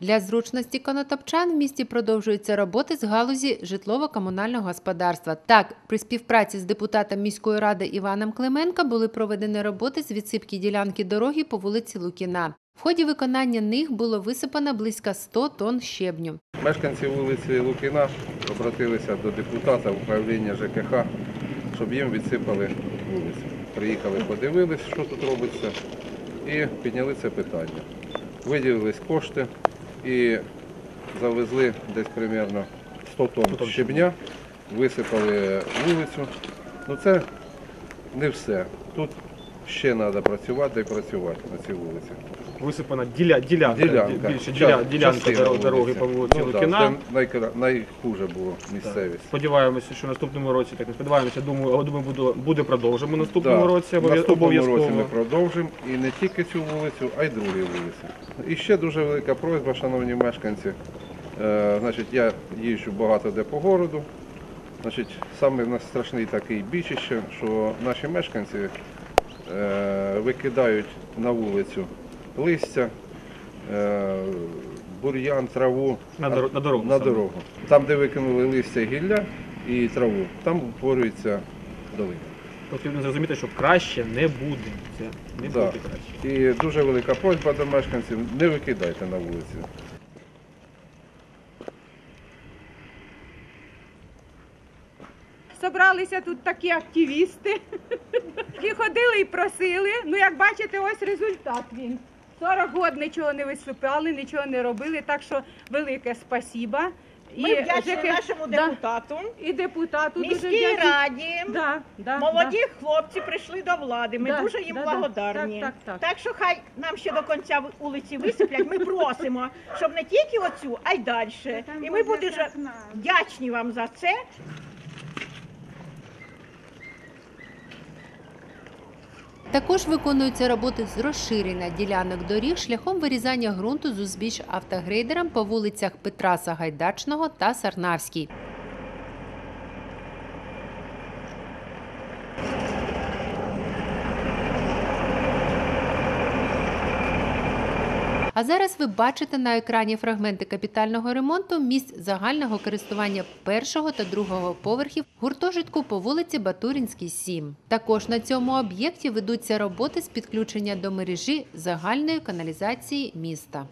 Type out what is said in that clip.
Для зручності конотопчан в місті продовжуються роботи з галузі житлово-комунального господарства. Так, при співпраці з депутатом міської ради Іваном Клименко були проведені роботи з відсипки ділянки дороги по вулиці Лукіна. В ході виконання них було висипано близько 100 тонн щебню. Мешканці вулиці Лукіна обратилися до депутата управління ЖКХ, щоб їм відсипали вулицю. Приїхали, подивились, що тут робиться, і підняли це питання. Виділились кошти і завезли десь приблизно 100 тонн щебня, висипали вулицю. Ну це не все. Тут ще треба працювати і працювати на цій вулиці. Висипана діля, ділянка, Ділянка. більше діля, ділянка частина дороги, дороги по вулиці Ну, да, Лукіна. Це найкра- найхуже було місцевість. Сподіваємося, що в наступному році, так не сподіваємося, думаю, але думаю, буде, буде продовжимо в наступному Да. році В обов'я- наступному році обов'язково. ми продовжимо і не тільки цю вулицю, а й другі вулиці. І ще дуже велика просьба, шановні мешканці. Е, значить, я їжджу багато де по городу. Значить, саме в нас страшний такий бічище, що наші мешканці е, викидають на вулицю листя, е, бур'ян, траву На дор- на дорогу на дорогу. Там, де викинули листя, гілля і траву, там утворюється долина. Потрібно зрозуміти, що краще не буде. Це не Да. буде краще. І дуже велика просьба до мешканців, не викидайте на вулиці. Собралися тут такі активісти, і ходили і просили. Ну, як бачите, ось результат він. 40 років нічого не виступали, нічого не робили, так що велике спасіба. Ми вдячні нашому да, депутату, і депутату дуже міській вдячні. раді. Да, да, Молоді хлопці прийшли до влади. Ми Да, дуже їм да, да. благодарні. Так, так, так. що хай нам ще до кінця вулиці висиплять. Ми просимо, щоб не тільки оцю, а й далі. І ми будемо вдячні вам за це. Також виконуються роботи з розширення ділянок доріг шляхом вирізання ґрунту з узбіч автогрейдером по вулицях Петра Сагайдачного та Сарнавській. А зараз ви бачите на екрані фрагменти капітального ремонту місць загального користування першого та другого поверхів гуртожитку по вулиці Батурінській, 7. Також на цьому об'єкті ведуться роботи з підключення до мережі загальної каналізації міста.